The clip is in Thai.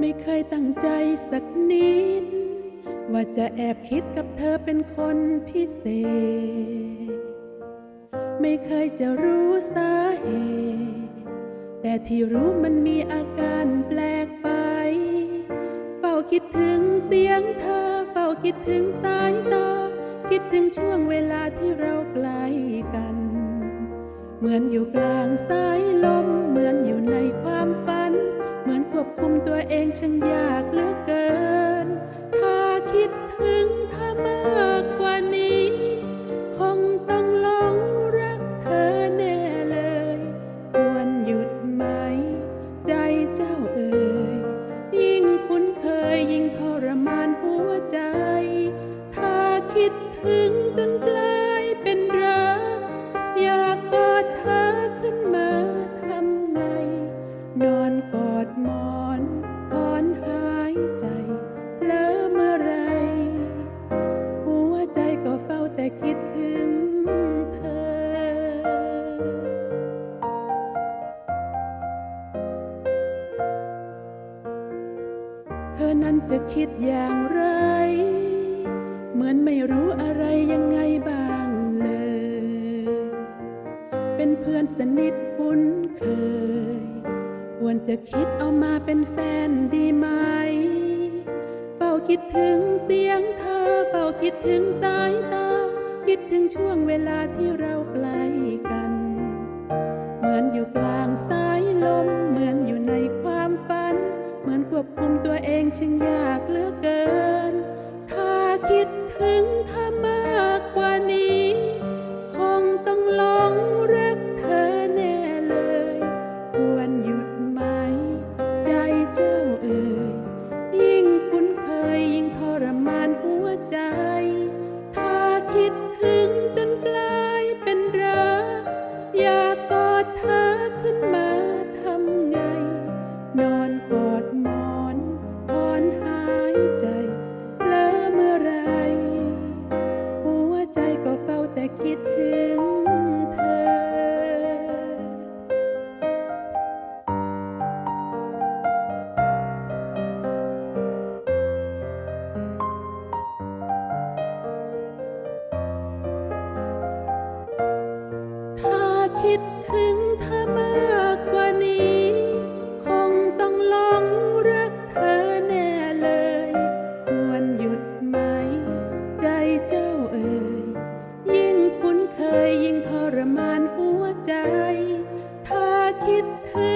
ไม่เคยตั้งใจสักนิด ว่าจะแอบคิดกับเธอเป็นคนพิเศษ ไม่เคยจะรู้สาเหตุแต่ที่รู้มันมีอาการแปลกไป เฝ้าคิดถึงเสียงเธอ เฝ้าคิดถึงสายตา คิดถึงช่วงเวลาที่เราใกล้กัน เหมือนอยู่กลางสายลม เหมือนอยู่ในความฝัน มือนควบคุมตัวเองช่างยากเหลือเกิน ถ้าคิดถึงเธอมากกว่านี้ คงต้องหลงรักเธอแน่เลย ควรหยุดไหม ใจเจ้าเอ่ยยิ่งคุ้นเคยยิ่งทรมานหัวใจ จะคิดอย่างไร เหมือนไม่รู้อะไรยังไงบ้างเลย เป็นเพื่อนสนิทคุ้นเคย ควรจะคิดเอามาเป็นแฟนดีไหม เฝ้าคิดถึงเสียงเธอ เฝ้าคิดถึงสายตา คิดถึงช่วงเวลาที่เราใกล้กัน เหมือนอยู่กลางสายลม เหมือนอยู่ ควบคุมตัวเองช่างยากเหลือเกิน ถ้าคิดถึงเธอมากกว่านี้ คงต้องหลงรักเธอแน่เลย ควรหยุดไหม ใจเจ้าเอ่ย ยิ่งคุ้นเคยยิ่งทรมานหัวใจ ถ้าคิดถึงจนกลายเป็นรักอยากกอดเธอ คิดถึงเธอ ถ้าคิดถึงเธอมากกว่านี้าคิ